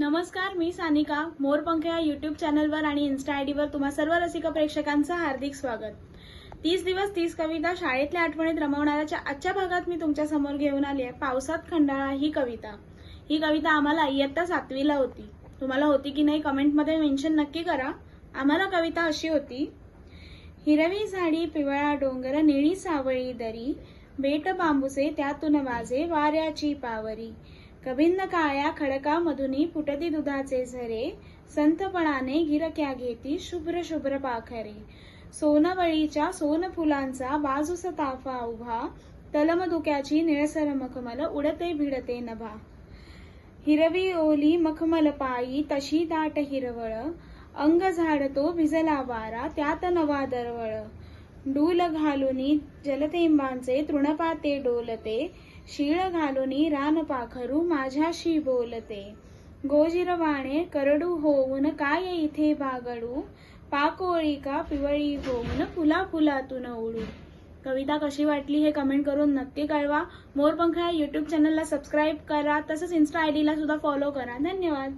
नमस्कार मी सानिका मोरपंख या युट्यूब चॅनलवर आणि इन्स्टा आय डीवर तुम्हा सर्व रसिक प्रेक्षकांचं हार्दिक स्वागत. तीस दिवस तीस कविता शाळेतल्या आठवणीत रमवणाऱ्याच्या आजच्या भागात मी तुमच्यासमोर घेऊन आली आहे पावसात खंडाळा ही कविता. ही कविता आम्हाला इयत्ता सातवीला होती. तुम्हाला होती की नाही कमेंटमध्ये मेन्शन नक्की करा. आम्हाला कविता अशी होती. हिरवी झाडी पिवळा डोंगर निळी सावळी दरी बेट बांबूसे त्यातून वाजे वाऱ्याची पावरी. कभिन्न काळ्या खडका मधुनी फुटती दुधाचे झरे संतपणाने गिरक्या घेती शुभ्र शुभ्र पाखरे. सोनवळीच्या सोन फुलांचा बाजूस ताफा उभा तलमदुक्याची निळसर मखमल उडते भिडते नभा. हिरवी ओली मखमल पायी तशी दाट हिरवळ अंग झाडतो भिजला वारा त्यात नवा दरवळ. डूल घालुनी जलथेंबांचे तृणपाते डोलते शीळ घालून रानपाखरू माझ्याशी बोलते. गोजिरवाणे करडू होऊन काय इथे बागडू? पाकोळी का पिवळी होऊन फुला फुलातून उडू? कविता कशी वाटली हे कमेंट करून नक्की कळवा. मोरपंख या युट्यूब चॅनलला सबस्क्राईब करा. तसंच इन्स्टा आय डीला सुद्धा फॉलो करा. धन्यवाद.